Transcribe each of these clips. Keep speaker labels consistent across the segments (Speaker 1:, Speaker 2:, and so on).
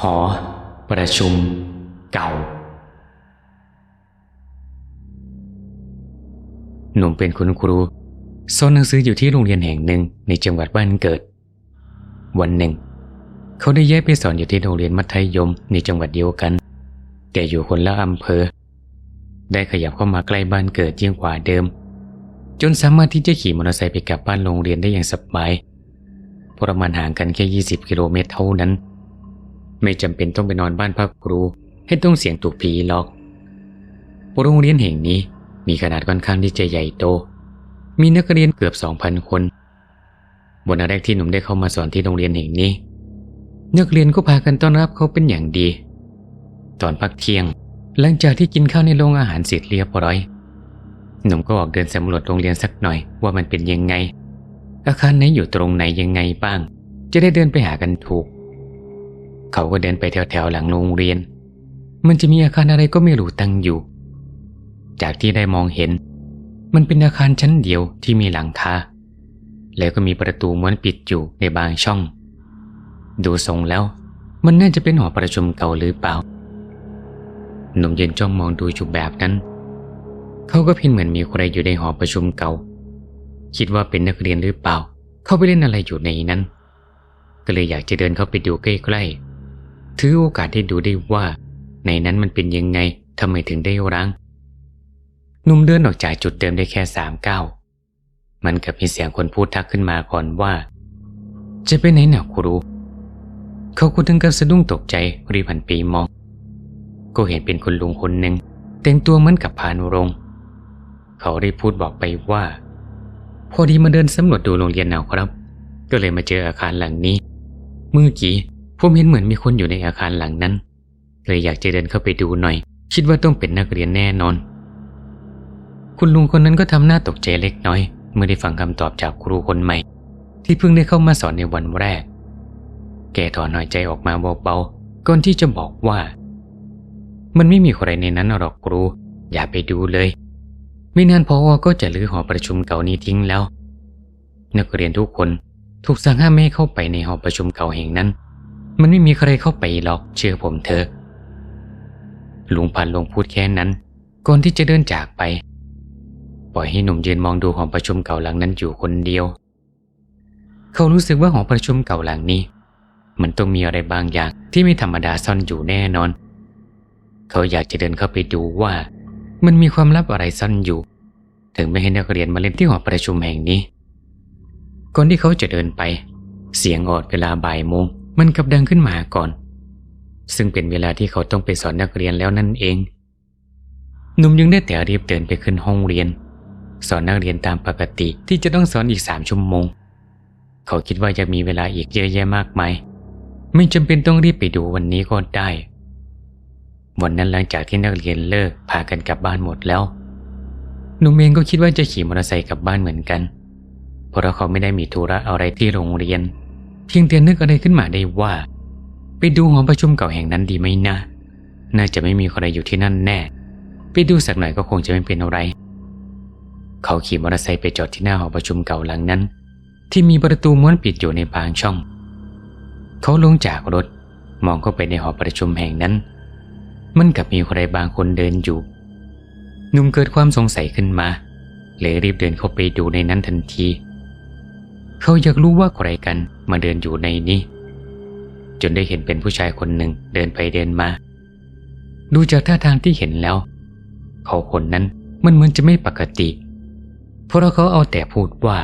Speaker 1: หอ ประชุม เก่า หนุ่มเป็นคุณครูสอนหนังสืออยู่ที่โรงเรียนแห่งหนึ่งในจังหวัดบ้านเกิด วันหนึ่ง เขาได้ย้ายไปสอนอยู่ที่โรงเรียนมัธยมในจังหวัดเดียวกัน แต่อยู่คนละอำเภอ ได้ขยับเข้ามาใกล้บ้านเกิดยิ่งกว่าเดิม จนสามารถที่จะขี่มอเตอร์ไซค์ไปกลับบ้านโรงเรียนได้อย่างสบายประมาณห่างกันแค่ 20 กิโลเมตรเท่านั้น ไม่จำเป็นต้องไปนอนบ้านพักครู ให้ต้องเสี่ยงถูกผีหรอก โรงเรียนแห่งนี้มีขนาดค่อนข้างที่จะใหญ่โต มีนักเรียนเกือบ2,000คนวันแรกที่หนุ่มได้เข้ามาสอนที่โรงเรียนแห่งนี้ นักเรียนก็พากันต้อนรับเขาเป็นอย่างดี ตอนพักเที่ยง หลังจากที่กินข้าวในโรงอาหารเสร็จเรียบร้อย หนุ่มก็ออกเดินสำรวจโรงเรียนสักหน่อยว่ามันเป็นยังไง อาคารไหนอยู่ตรงไหนยังไงบ้าง จะได้เดินไปหากันถูก เขาก็เดินไปแถวๆหลังโรงเรียน มันจะมีอาคารอะไรก็ไม่รู้ตั้งอยู่ จากที่ได้มองเห็น มันเป็นอาคารชั้นเดียวที่มีหลังคาแล้วก็มีประตูม้วนปิดอยู่ในบางช่อง ดูทรงแล้ว มันน่าจะเป็นหอประชุมเก่าหรือเปล่าหนุ่มยืนจ้องมองดูอยู่แบบนั้น เขาก็เพียงเหมือนมีใครอยู่ในหอประชุมเก่า คิดว่าเป็นนักเรียนหรือเปล่า เขาไปเล่นอะไรอยู่ในนั้น ก็เลยอยากจะเดินเข้าไปดูใกล้ๆ ถือโอกาสได้ดูได้ว่า ในนั้นมันเป็นยังไงทำไมถึงได้ร้งหนุ่มเดินออกจากจุดเดิมได้แค่สามก้าวมันกับมีเสียงคนพูดทักขึ้นมาก่อนว่า จะไปไหนหนักครูเขาก็ถึงกับสะดุ้งตกใจรีบหันไปมอง ก็เห็นเป็นคุณลุงคนหนึ่งแต่งตัวเหมือนกับพานุรง เขารีบพูดบอกไปว่า พอดีมาเดินสำรวจดูโรงเรียนเอาครับ ก็เลยมาเจออาคารหลังนี้ เมื่อกี้ ผมเห็นเหมือนมีคนอยู่ในอาคารหลังนั้น เลยอยากจะเดินเข้าไปดูหน่อย คิดว่าต้องเป็นนักเรียนแน่นอน คุณลุงคนนั้นก็ทำหน้าตกใจเล็กน้อย เมื่อได้ฟังคำตอบจากครูคนใหม่ ที่เพิ่งได้เข้ามาสอนในวันแรก แกถอนหายใจออกมาเบาๆก่อนที่จะบอกว่า มันไม่มีใครในนั้นหรอกครู อย่าไปดูเลย ไม่นานพอก็จะรื้อหอประชุมเก่านี้ทิ้งแล้ว นักเรียนทุกคนถูกสั่งห้ามไม่เข้าไปในหอประชุมเก่าแห่งนั้น มันไม่มีใครเข้าไปหรอกเชื่อผมเถอะลุงพันลงพูดแค่นั้น ก่อนที่จะเดินจากไป ปล่อยให้หนุ่มยืนมองดูหอประชุมเก่าหลังนั้นอยู่คนเดียว เขารู้สึกว่าหอประชุมเก่าหลังนี้ มันต้องมีอะไรบางอย่างที่ไม่ธรรมดาซ่อนอยู่แน่นอน เขาอยากจะเดินเข้าไปดูว่า มันมีความลับอะไรซ่อนอยู่ ถึงไม่ให้นักเรียนมาเล่นที่หอประชุมแห่งนี้ ก่อนที่เขาจะเดินไป เสียงออดเวลาบ่ายโมง มันกลับดังขึ้นมาก่อน ซึ่งเป็นเวลาที่เขาต้องไปสอนนักเรียนแล้วนั่นเองหนุ่มยังได้แต่รีบเดินไปขึ้นห้องเรียน สอนนักเรียนตามปกติที่จะต้องสอนอีกสามชั่วโมง เขาคิดว่าจะมีเวลาอีกเยอะแยะมากมายไม่จำเป็นต้องรีบไปดูวันนี้ก็ได้วันนั้นหลังจากที่นักเรียนเลิกพากันกลับบ้านหมดแล้วหนุ่มเองก็คิดว่าจะขี่มอเตอร์ไซค์กลับบ้านเหมือนกัน เพราะเขาไม่ได้มีธุระอะไรที่โรงเรียน เพียงแต่นึกอะไรขึ้นมาได้ว่า ไปดูหอประชุมเก่าแห่งนั้นดีไหมนะ น่าจะไม่มีใครอยู่ที่นั่นแน่ ไปดูสักหน่อยก็คงจะไม่เป็นอะไร เขาขี่มอเตอร์ไซค์ไปจอดที่หน้าหอประชุมเก่าหลังนั้น ที่มีประตูม้วนปิดอยู่ในบางช่อง เขาลงจากรถมองเข้าไปในหอประชุมแห่งนั้น มันกับมีใครบางคนเดินอยู่หนุ่มเกิดความสงสัยขึ้นมาเลยรีบเดินเข้าไปดูในนั้นทันที เขาอยากรู้ว่าใครกันมาเดินอยู่ในนี้ จนได้เห็นเป็นผู้ชายคนหนึ่งเดินไปเดินมา ดูจากท่าทางที่เห็นแล้ว เขาคนนั้นมันเหมือนจะไม่ปกติ เพราะเขาเอาแต่พูดว่า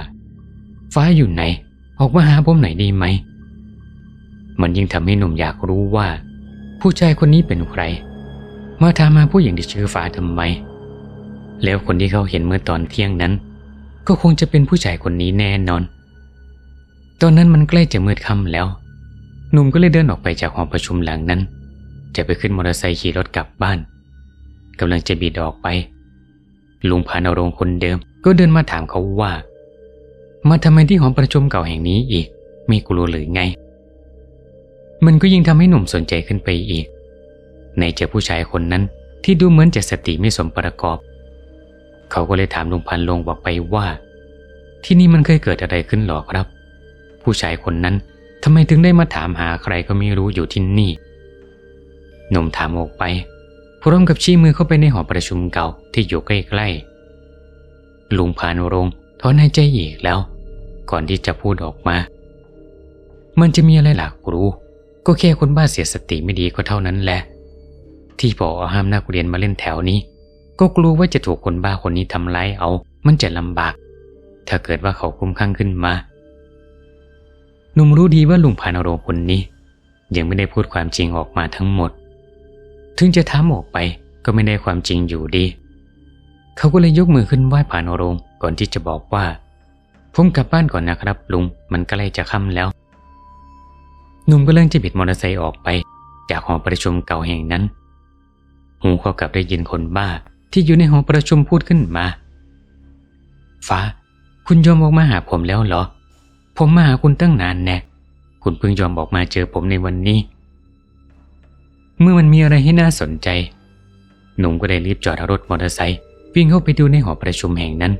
Speaker 1: ฟ้าอยู่ไหน ออกมาหาผมหน่อยดีไหม มันยิ่งทำให้หนุ่มอยากรู้ว่า ผู้ชายคนนี้เป็นใคร มาถามมาผู้หญิงที่ชื่อฟ้าทำไม แล้วคนที่เขาเห็นเมื่อตอนเที่ยงนั้น ก็คงจะเป็นผู้ชายคนนี้แน่นอน ตอนนั้นมันใกล้จะมืดค่ำแล้ว หนุ่มก็เลยเดินออกไปจากหอประชุมหลังนั้น จะไปขึ้นมอเตอร์ไซค์ขี่รถกลับบ้านกำลังจะบีดออกไป ลุงพานรงคนเดิม ก็เดินมาถามเขาว่า มาทำไมที่หอประชุมเก่าแห่งนี้อีก มีกลัวหรือไง มันก็ยิ่งทำให้หนุ่มสนใจขึ้นไปอีก ในเจอผู้ชายคนนั้นที่ดูเหมือนจะสติไม่สมประกอบ เขาก็เลยถามลุงพันลงบอกไปว่า ที่นี่มันเคยเกิดอะไรขึ้นหรอครับ ผู้ชายคนนั้นทำไมถึงได้มาถามหาใครก็ไม่รู้อยู่ที่นี่หนุ่มถามออกไปพร้อมกับชี้มือเข้าไปในหอประชุมเก่าที่อยู่ใกล้ๆลุงพานรงถอนหายใจอีกแล้ว ก่อนที่จะพูดออกมา มันจะมีอะไรหลักรู้ ก็แค่คนบ้าเสียสติไม่ดีก็เท่านั้นแหละ ที่พอห้ามนักเรียนมาเล่นแถวนี้ ก็กลัวว่าจะถูกคนบ้าคนนี้ทำร้ายเอา มันจะลำบาก ถ้าเกิดว่าเขาคุ้มข้างขึ้นมา หนุ่มรู้ดีว่าลุงพานโรงคนนี้ ยังไม่ได้พูดความจริงออกมาทั้งหมด ถึงจะถามออกไปก็ไม่ได้ความจริงอยู่ดี เขาก็เลยยกมือขึ้นไหว้ผ่านโรงก่อนที่จะบอกว่า ผมกลับบ้านก่อนนะครับลุง มันก็เลยจะค่ำแล้ว หนุ่มก็เริ่มจะบิดมอเตอร์ไซค์ออกไป จากหอประชุมเก่าแห่งนั้น หูเขากลับได้ยินคนบ้าที่อยู่ในหอประชุมพูดขึ้นมา ฟ้า คุณยอมออกมาหาผมแล้วเหรอ ผมมาหาคุณตั้งนานแน่คุณเพิ่งยอมบอกมาเจอผมในวันนี้ เมื่อมันมีอะไรให้น่าสนใจ หนุ่มก็ได้รีบจอดรถมอเตอร์ไซค์วิ่งเข้าไปดูในหอประชุมแห่งนั้น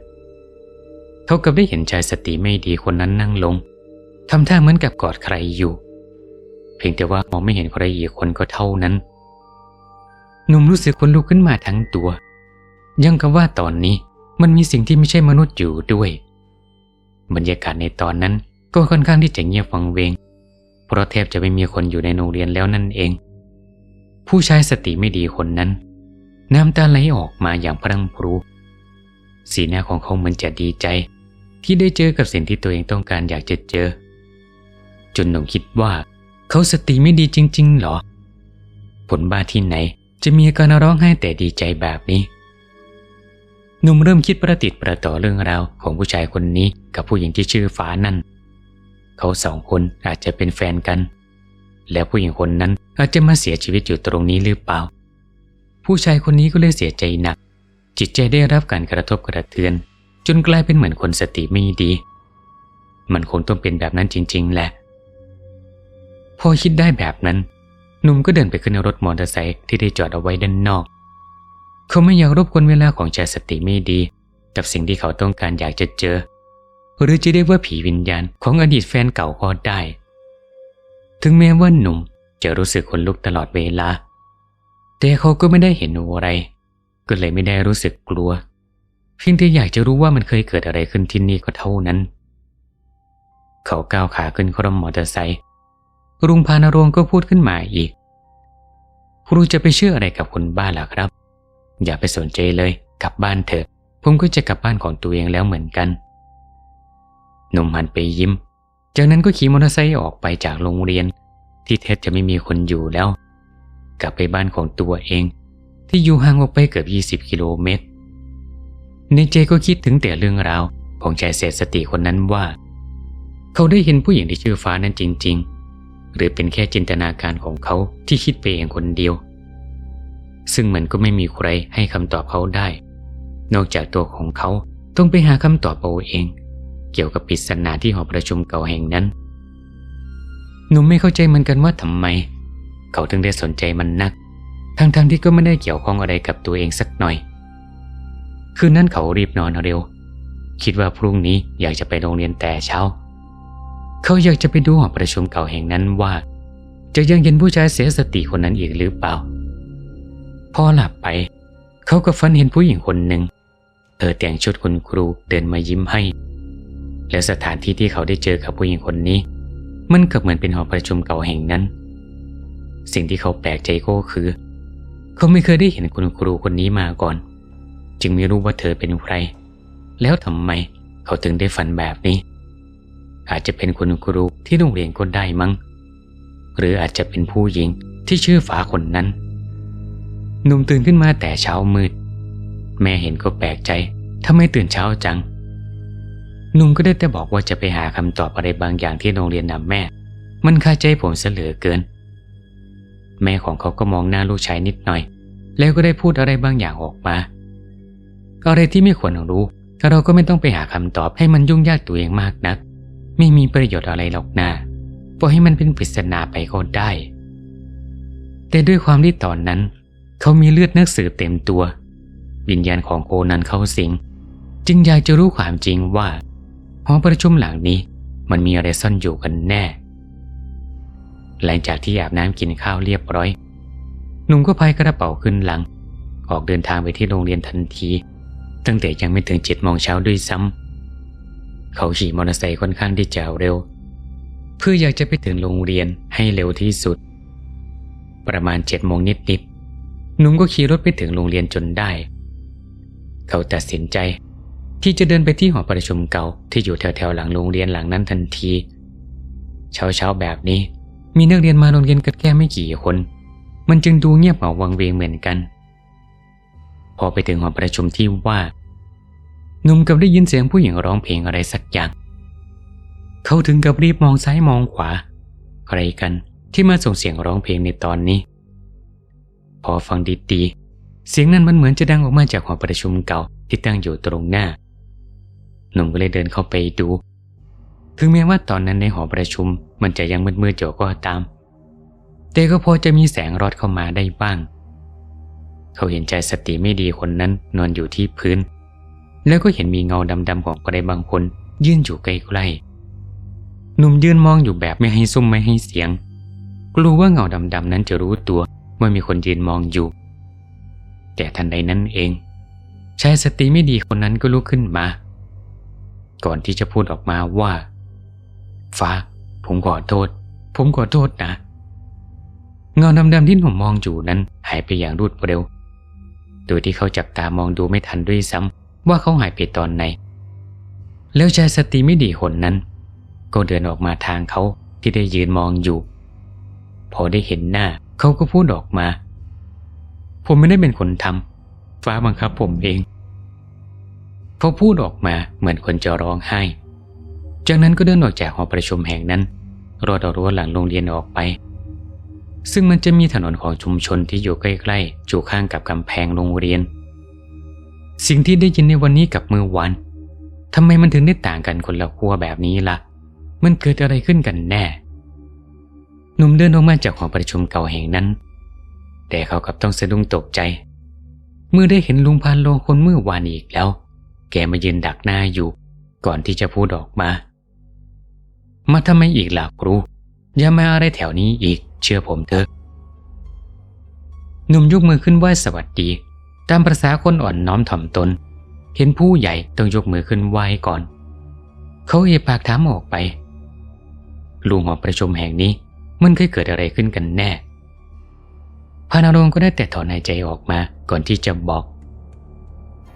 Speaker 1: เขากับได้เห็นชายสติไม่ดีคนนั้นนั่งลงทำท่าเหมือนกับกอดใครอยู่ เพียงแต่ว่ามองไม่เห็นใครอีกคนก็เท่านั้น หนุ่มรู้สึกขนลุกขึ้นมาทั้งตัว ยังกับว่าตอนนี้มันมีสิ่งที่ไม่ใช่มนุษย์อยู่ด้วย บรรยากาศในตอนนั้นก็ค่อนข้างที่จะเงียบวังเวง เพราะแทบจะไม่มีคนอยู่ในโรงเรียนแล้วนั่นเอง ผู้ชายสติไม่ดีคนนั้น น้ำตาไหลออกมาอย่างพรังพรู สีหน้าของเขาเหมือนจะดีใจ ที่ได้เจอกับสิ่งที่ตัวเองต้องการอยากจะเจอ จนหนุ่มคิดว่า เขาสติไม่ดีจริง ๆ หรอ ผลบ้าที่ไหนจะมีการร้องไห้แต่ดีใจแบบนี้ หนุ่มเริ่มคิดประติดประต่อเรื่องราวของผู้ชายคนนี้กับผู้หญิงที่ชื่อฟ้านั่น เขาสองคนอาจจะเป็นแฟนกัน แล้วผู้หญิงคนนั้นอาจจะมาเสียชีวิตอยู่ตรงนี้หรือเปล่า ผู้ชายคนนี้ก็เลยเสียใจหนัก จิตใจได้รับการกระทบกระเทือน จนกลายเป็นเหมือนคนสติไม่ดี มันคงต้องเป็นแบบนั้นจริง ๆ แหละ พอคิดได้แบบนั้นหนุ่มก็เดินไปขึ้นรถมอเตอร์ไซค์ที่ได้จอดเอาไว้ด้านนอก เขาไม่อยากรบกวนเวลาของชายสติไม่ดี กับสิ่งที่เขาต้องการอยากจะเจอ หรือจะเรียกว่าผีวิญญาณของอดีตแฟนเก่าก็ได้ ถึงแม้ว่าหนุ่มจะรู้สึกขนลุกตลอดเวลา แต่เขาก็ไม่ได้เห็นอะไร ก็เลยไม่ได้รู้สึกกลัว เพียงแต่อยากจะรู้ว่ามันเคยเกิดอะไรขึ้นที่นี่ก็เท่านั้น เขาก้าวขาขึ้นคร่อมมอเตอร์ไซค์รุงพานรงก็พูดขึ้นมาอีก ครูจะไปเชื่ออะไรกับคนบ้าล่ะครับ อย่าไปสนใจเลย กลับบ้านเถอะ ผมก็จะกลับบ้านของตัวเองแล้วเหมือนกัน หนุ่มหันไปยิ้ม จากนั้นก็ขี่มอเตอร์ไซค์ออกไปจากโรงเรียน ที่แทบจะไม่มีคนอยู่แล้ว กลับไปบ้านของตัวเอง ที่อยู่ห่างออกไปเกือบ20กิโลเมตร ในใจก็คิดถึงแต่เรื่องราวของชายเศษสติคนนั้นว่า เขาได้เห็นผู้หญิงที่ชื่อฟ้านั้นจริง ๆ หรือเป็นแค่จินตนาการของเขาที่คิดไปเองคนเดียว ซึ่งมันก็ไม่มีใครให้คำตอบเขาได้ นอกจากตัวของเขาต้องไปหาคำตอบเอาเอง เกี่ยวกับปริศนาที่หอประชุมเก่าแห่งนั้น หนุ่มไม่เข้าใจเหมือนกันว่าทำไม เขาถึงได้สนใจมันนัก ทั้งๆทที่ก็ไม่ได้เกี่ยวข้องอะไรกับตัวเองสักหน่อย คืนนั้นเขารีบนอนเร็ว คิดว่าพรุ่งนี้อยากจะไปโรงเรียนแต่เช้า เขาอยากจะไปดูหอประชุมเก่าแห่งนั้นว่า จะยังเห็นผู้ชายเสียสติคนนั้นอีกหรือเปล่า พอหลับไป เขาก็ฝันเห็นผู้หญิงคนหนึ่ง เธอแต่งชุดคุณครูเดินมายิ้มให้ และสถานที่ที่เขาได้เจอกับผู้หญิงคนนี้ มันก็เหมือนเป็นหอประชุมเก่าแห่งนั้น สิ่งที่เขาแปลกใจก็คือ เขาไม่เคยได้เห็นคุณครูคนนี้มาก่อน จึงไม่รู้ว่าเธอเป็นใคร แล้วทำไมเขาถึงได้ฝันแบบนี้ อาจจะเป็นคุณครูที่โรงเรียนก็ได้มั้ง หรืออาจจะเป็นผู้หญิงที่ชื่อฟ้าคนนั้น หนุ่มตื่นขึ้นมาแต่เช้ามืด แม่เห็นก็แปลกใจทำไมตื่นเช้าจัง หนุ่มก็ได้แต่บอกว่าจะไปหาคำตอบอะไรบางอย่างที่โรงเรียนนะแม่ มันคาใจผมเสเหลือเกิน แม่ของเขาก็มองหน้าลูกชายนิดหน่อย แล้วก็ได้พูดอะไรบางอย่างออกมาอะไรที่ไม่ควรรู้เราก็ไม่ต้องไปหาคำตอบให้มันยุ่งยากตัวเองมากนัก ไม่มีประโยชน์อะไรหรอกนะปล่อยให้มันเป็นปริศนาไปก็ได้ แต่ด้วยความที่ตอนนั้น เขามีเลือดนักสืบเต็มตัว วิญญาณของโคนันเข้าสิง จึงอยากจะรู้ความจริงว่าหอประชุมหลังนี้มันมีอะไรซ่อนอยู่กันแน่ หลังจากที่อาบน้ำกินข้าวเรียบร้อย หนุ่มก็พายกระเป๋าขึ้นหลัง ออกเดินทางไปที่โรงเรียนทันที ตั้งแต่ยังไม่ถึงเจ็ดโมงเช้าด้วยซ้ำเขาขี่มอเตอร์ไซค์ค่อนข้างที่จะเร็ว เพื่ออยากจะไปถึงโรงเรียนให้เร็วที่สุด ประมาณเจ็ดโมงนิดๆ หนุ่มก็ขี่รถไปถึงโรงเรียนจนได้ เขาตัดสินใจ ที่จะเดินไปที่หอประชุมเก่าที่อยู่แถวๆหลังโรงเรียนหลังนั้นทันที เช้าๆแบบนี้ มีนักเรียนมาโรงเรียนกันแค่ไม่กี่คน มันจึงดูเงียบเหงาวังเวงเหมือนกัน พอไปถึงหอประชุมที่ว่าหนุ่มกับได้ยินเสียงผู้หญิงร้องเพลงอะไรสักอย่าง เขาถึงกับรีบมองซ้ายมองขวา ใครกันที่มาส่งเสียงร้องเพลงในตอนนี้ พอฟังดีๆ เสียงนั้นมันเหมือนจะดังออกมาจากหอประชุมเก่าที่ตั้งอยู่ตรงหน้า หนุ่มก็เลยเดินเข้าไปดู ถึงแม้ว่าตอนนั้นในหอประชุมมันจะยังมืดๆอยู่ก็ตาม แต่ก็พอจะมีแสงรอดเข้ามาได้บ้าง เขาเห็นใจสติไม่ดีคนนั้นนอนอยู่ที่พื้น แล้วก็เห็นมีเงาดำๆของใครบางคนยื่นอยู่ใกล้ๆ หนุ่มยืนมองอยู่แบบไม่ให้ซุ่มไม่ให้เสียง กลัวว่าเงาดำๆนั้นจะรู้ตัว ว่ามีคนยืนมองอยู่ แต่ทันใดนั้นเองชายสติไม่ดีคนนั้นก็ลุกขึ้นมา ก่อนที่จะพูดออกมาว่า ฟ้า ผมขอโทษ ผมขอโทษนะเงาดำๆที่หนุ่มมองอยู่นั้นหายไปอย่างรวดเร็ว โดยที่เขาจับตามองดูไม่ทันด้วยซ้ำว่าเขาหายไปตอนไหน แล้วชายสติไม่ดีคนนั้น ก็เดินออกมาทางเขาที่ได้ยืนมองอยู่ พอได้เห็นหน้า เขาก็พูดออกมา ผมไม่ได้เป็นคนทำฟ้าบังคับผมเองพอพูดออกมาเหมือนคนจะร้องไห้ จากนั้นก็เดินออกจากหอประชุมแห่งนั้นรอดรั้วหลังโรงเรียนออกไป ซึ่งมันจะมีถนนของชุมชนที่อยู่ใกล้ๆอยู่ข้างกับกำแพงโรงเรียน สิ่งที่ได้ยินในวันนี้กับเมื่อวานทำไมมันถึงได้ต่างกันคนละขั้วแบบนี้ล่ะ มันเกิดอะไรขึ้นกันแน่ หนุ่มเดินออกมาจากหอประชุมเก่าแห่งนั้น แต่เขากลับต้องสะดุ้งตกใจ เมื่อได้เห็นลุงพานโลคนเมื่อวานอีกแล้ว แกมายืนดักหน้าอยู่ ก่อนที่จะพูดออกมา มาทำไมอีกล่ะครูอย่ามาอะไรแถวนี้อีก เชื่อผมเถอะหนุ่มยกมือขึ้นไหว้สวัสดี ตามประษาคนอ่อนน้อมถ่อมตน เห็นผู้ใหญ่ต้องยกมือขึ้นไหว้ก่อน เขาเอปากถามออกไปลุงหอประชุมแห่งนี้ มันเคยเกิดอะไรขึ้นกันแน่พานารงก็ได้แต่ถอนหายใจออกมาก่อนที่จะบอก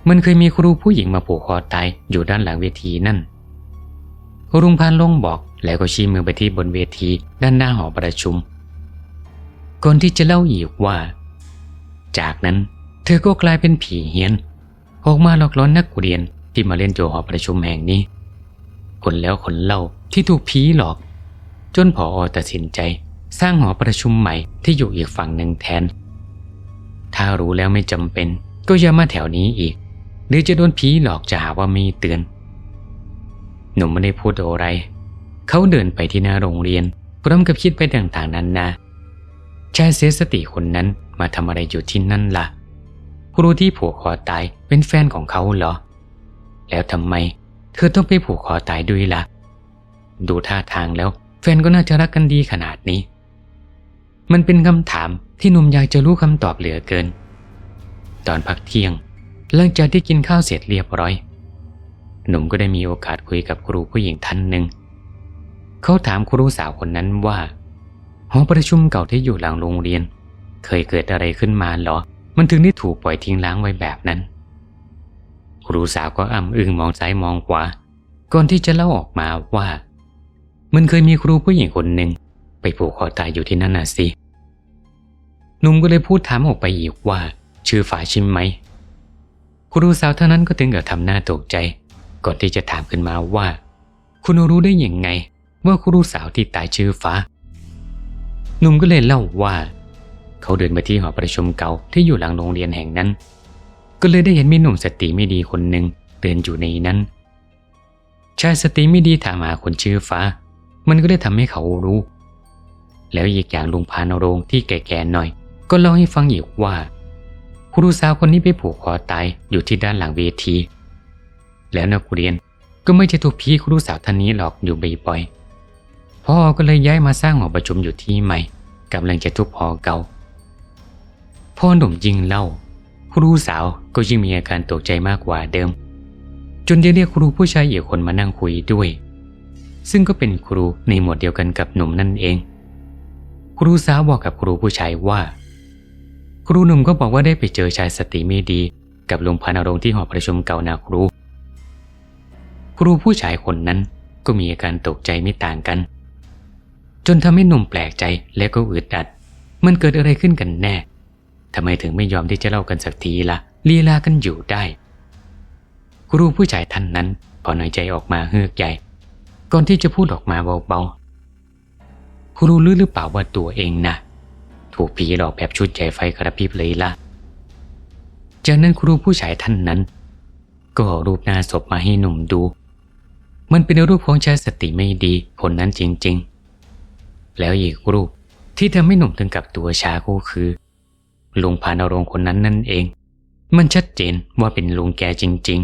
Speaker 1: มันเคยมีครูผู้หญิงมาผูกคอตายอยู่ด้านหลังเวทีนั่นลุงพานลงบอกแล้วก็ชี้มือไปที่บนเวทีด้านหน้าหอประชุม ก่อนที่จะเล่าอีกว่า จากนั้นเธอก็กลายเป็นผีเฮี้ยน ออกมาหลอกล่อนักเรียนที่มาเล่นโจหอประชุมแห่งนี้ คนแล้วคนเล่าที่ถูกผีหลอก จนผออตัดสินใจ สร้างหอประชุมใหม่ที่อยู่อีกฝั่งหนึ่งแทน ถ้ารู้แล้วไม่จำเป็น ก็อย่ามาแถวนี้อีก หรือจะโดนผีหลอกจะหาว่ามีเตือน หนุ่มไม่ได้พูดอะไร เขาเดินไปที่หน้าโรงเรียนพร้อมกับคิดไปต่างๆนั้นนะชายเสียสติคนนั้นมาทำอะไรอยู่ที่นั่นละ่ะครูที่ผูกคอตายเป็นแฟนของเขาเหรอ แล้วทำไม เธอต้องไปผูกคอตายด้วยละ่ะ ดูท่าทางแล้ว นก็น่าจะรักกันดีขนาดนี้ มันเป็นคำถามที่หนุ่มอยากจะรู้คำตอบเหลือเกิน ตอนพักเที่ยง หลังจากที่กินข้าวเสร็จเรียบร้อย หนุ่มก็ได้มีโอกาสคุยกับครูผู้หญิงท่านหนึ่ง เขาถามครูสาวคนนั้นว่าหอประชุมเก่าที่อยู่หลังโรงเรียน เคยเกิดอะไรขึ้นมาเหรอ มันถึงได้ถูกปล่อยทิ้งล้างไว้แบบนั้น ครูสาวก็อ้ำอึงมองซ้ายมองขวาก่อนที่จะเล่าออกมาว่า มันเคยมีครูผู้หญิงคนหนึ่งไปผูกคอตายอยู่ที่นั่นน่ะสิหนุ่มก็เลยพูดถามออกไปอีกว่า ชื่อฝาชิมไหม ครูสาวเท่านั้นก็ถึงกับทำหน้าตกใจ ก่อนที่จะถามขึ้นมาว่า คุณรู้ได้อยังไง ว่าครูสาวที่ตายชื่อฟ้า หนุ่มก็เลยเล่าว่า เขาเดินมาที่หอประชุมเก่าที่อยู่หลังโรงเรียนแห่งนั้น ก็เลยได้เห็นมีหนุ่มสติไม่ดีคนหนึ่งเดินอยู่ในนั้นชายสติไม่ดีถามหาคนชื่อฟ้า มันก็ได้ทำให้เขารู้ แล้วอีกอย่างลุงพานโรงที่แก่ๆหน่อย ก็เล่าให้ฟังอีกว่าครูสาวคนนี้ไปผูกคอตายอยู่ที่ด้านหลังเวที แล้วนักเรียนก็ไม่จะถูกพี่ครูสาวท่านนี้หลอกอยู่บ่อยๆพ่อก็เลยย้ายมาสร้างหอประชุมอยู่ที่ใหม่กำลังจะทุบหอเก่าพ่อหนุ่มยิ่งเล่า ครูสาวก็ยิ่งมีอาการตกใจมากกว่าเดิม จนได้เรียกครูผู้ชายอีกคนมานั่งคุยด้วย ซึ่งก็เป็นครูในหมวดเดียวกันกับหนุ่มนั่นเอง ครูสาวบอกกับครูผู้ชายว่า ครูหนุ่มก็บอกว่าได้ไปเจอชายสติไม่ดี กับลุงพานรงที่หอประชุมเก่านาครู ครูผู้ชายคนนั้นก็มีอาการตกใจไม่ต่างกัน จนทำให้หนุ่มแปลกใจและก็อึดอัด มันเกิดอะไรขึ้นกันแน่ทำไมถึงไม่ยอมที่จะเล่ากันสักทีล่ะลีลากันอยู่ได้ ครูผู้ชายท่านนั้นพอหน่อยใจออกมาเฮือกใหญ่ ก่อนที่จะพูดออกมาเบาๆครูรู้หรือเปล่าว่าตัวเองนะถูกผีหลอกแบบชุดใหญ่ไฟกระพริบเลยละจากนั้นครูผู้ชายท่านนั้น ก็เอารูปหน้าศพมาให้หนุ่มดู มันเป็นรูปของชายสติไม่ดีคนนั้นจริงๆ แล้วอีกรูปที่ทำให้หนุ่มถึงกับตัวชาก็คือลุงพานรงคนนั้นนั่นเอง มันชัดเจนว่าเป็นลุงแกจริง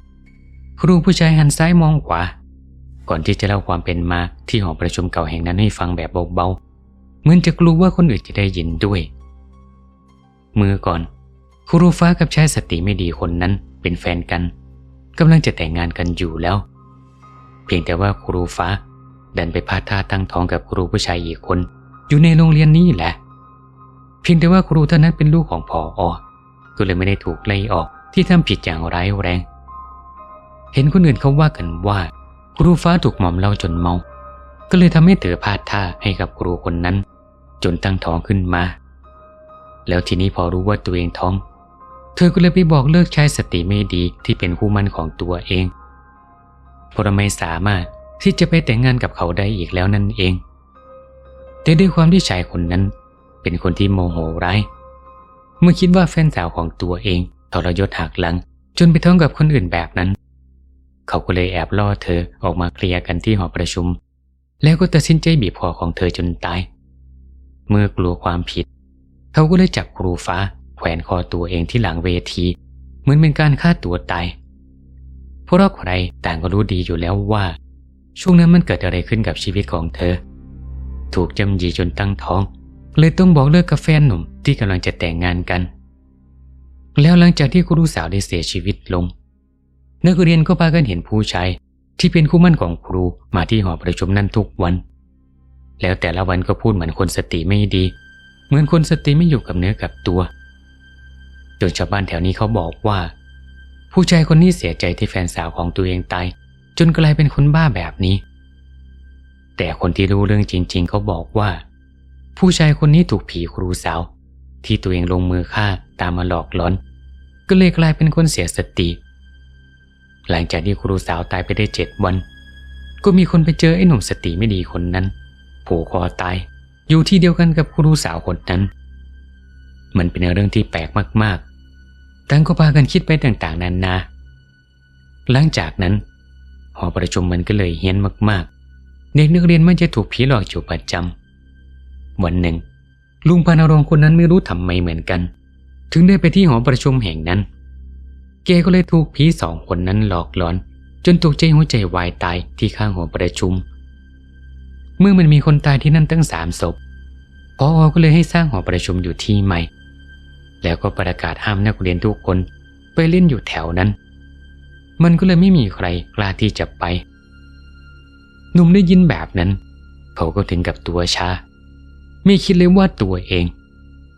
Speaker 1: ๆ ครูผู้ชายหันซ้ายมองขวา ก่อนที่จะเล่าความเป็นมาที่หอประชุมเก่าแห่งนั้นให้ฟังแบบเบาๆเหมือนจะกลัวว่าคนอื่นจะได้ยินด้วยเมื่อก่อนครูฟ้ากับชายสติไม่ดีคนนั้นเป็นแฟนกันกำลังจะแต่งงานกันอยู่แล้ว เพียงแต่ว่าครูฟ้า ดันไปพาท่าตั้งท้องกับครูผู้ชายอีกคน อยู่ในโรงเรียนนี้แหละ เพียงแต่ว่าครูท่านนั้นเป็นลูกของพออก็เลยไม่ได้ถูกไล่ออกที่ทำผิดอย่างร้ายแรง เห็นคนอื่นเขาว่ากันว่า ครูฟ้าถูกหมอมเล่าจนเมา ก็เลยทำให้เต๋อพลาดท่าให้กับครูคนนั้น จนตั้งท้องขึ้นมา แล้วทีนี้พอรู้ว่าตัวเองท้อง เธอก็เลยไปบอกเลิกชายสติไม่ดีที่เป็นคู่มั่นของตัวเองเพราะไม่สามารถที่จะไปแต่งงานกับเขาได้อีกแล้วนั่นเอง แต่ด้วยความที่ชายคนนั้น เป็นคนที่โมโหร้าย เมื่อคิดว่าแฟนสาวของตัวเองทรยศหักหลัง จนไปท้องกับคนอื่นแบบนั้น เขาก็เลยแอบล่อเธอออกมาเคลียร์กันที่หอประชุม แล้วก็ตัดสินใจบีบคอของเธอจนตาย เมื่อกลัวความผิด เขาก็เลยจับครูฟ้า แขวนคอตัวเองที่หลังเวที เหมือนเป็นการฆ่าตัวตายเพราะเราใครต่างก็รู้ดีอยู่แล้วว่า ช่วงนั้นมันเกิดอะไรขึ้นกับชีวิตของเธอ ถูกจำยีจนตั้งท้อง เลยต้องบอกเลิกกับแฟนหนุ่มที่กำลังจะแต่งงานกัน แล้วหลังจากที่ครูสาวได้เสียชีวิตลง นักเรียนก็พากันเห็นผู้ชายที่เป็นคู่มั่นของครูมาที่หอประชุมนั้นทุกวัน แล้วแต่ละวันก็พูดเหมือนคนสติไม่ดี เหมือนคนสติไม่อยู่กับเนื้อกับตัวจนชาวบ้านแถวนี้เขาบอกว่า ผู้ชายคนนี้เสียใจที่แฟนสาวของตัวเองตายจนกลายเป็นคนบ้าแบบนี้ แต่คนที่รู้เรื่องจริง ๆ เขาบอกว่า ผู้ชายคนนี้ถูกผีครูสาว ที่ตัวเองลงมือฆ่าตามมาหลอกหลอน ก็เลยกลายเป็นคนเสียสติ หลังจากที่ครูสาวตายไปได้เจ็ดวัน ก็มีคนไปเจอไอ้หนุ่มสติไม่ดีคนนั้น ผูกคอตาย อยู่ที่เดียวกันกับครูสาวคนนั้น มันเป็นเรื่องที่แปลกมากๆต่างก็พากันคิดไปต่างๆนานา หลังจากนั้น หอประชุมมันก็เลยเฮี้ยนมากๆ เด็กนักเรียนมันจะถูกผีหลอกอยู่ประจำวันหนึ่ง ลุงพานรงค์คนนั้นไม่รู้ทำไมเหมือนกัน ถึงได้ไปที่หอประชุมแห่งนั้น แกก็เลยถูกผีสองคนนั้นหลอกหลอน จนตกใจหัวใจวายตายที่ข้างหอประชุม เมื่อมันมีคนตายที่นั่นตั้งสามศพพอก็เลยให้สร้างหอประชุมอยู่ที่ใหม่ แล้วก็ประกาศห้ามนักเรียนทุกคนไปเล่นอยู่แถวนั้น มันก็เลยไม่มีใครกล้าที่จะไป หนุ่มได้ยินแบบนั้น เขาก็ถึงกับตัวชาไม่คิดเลยว่าตัวเอง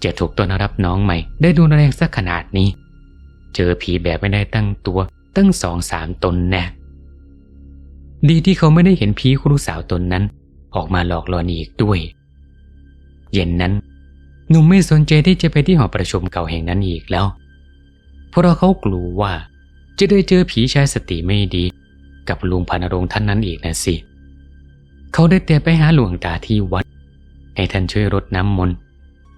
Speaker 1: จะถูกต้อนรับน้องใหม่ ได้ดูแรงสักขนาดนี้ เจอผีแบบไม่ได้ตั้งตัว ตั้งสองสามตนแน่ดีที่เขาไม่ได้เห็นผีครูสาวตนนั้น ออกมาหลอกหลอนอีกด้วย เย็นนั้น หนุ่มไม่สนใจที่จะไปที่หอประชุมเก่าแห่งนั้นอีกแล้ว เพราะเขากลัวว่า จะได้เจอผีชายสติไม่ดี กับลุงพานรงท่านนั้นอีกนะสิ เขาได้แต่ไปหาหลวงตาที่วัด ให้ท่านช่วยรดน้ำมนต์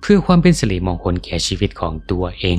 Speaker 1: เพื่อความเป็นสิริมงคลแก่ชีวิตของตัวเอง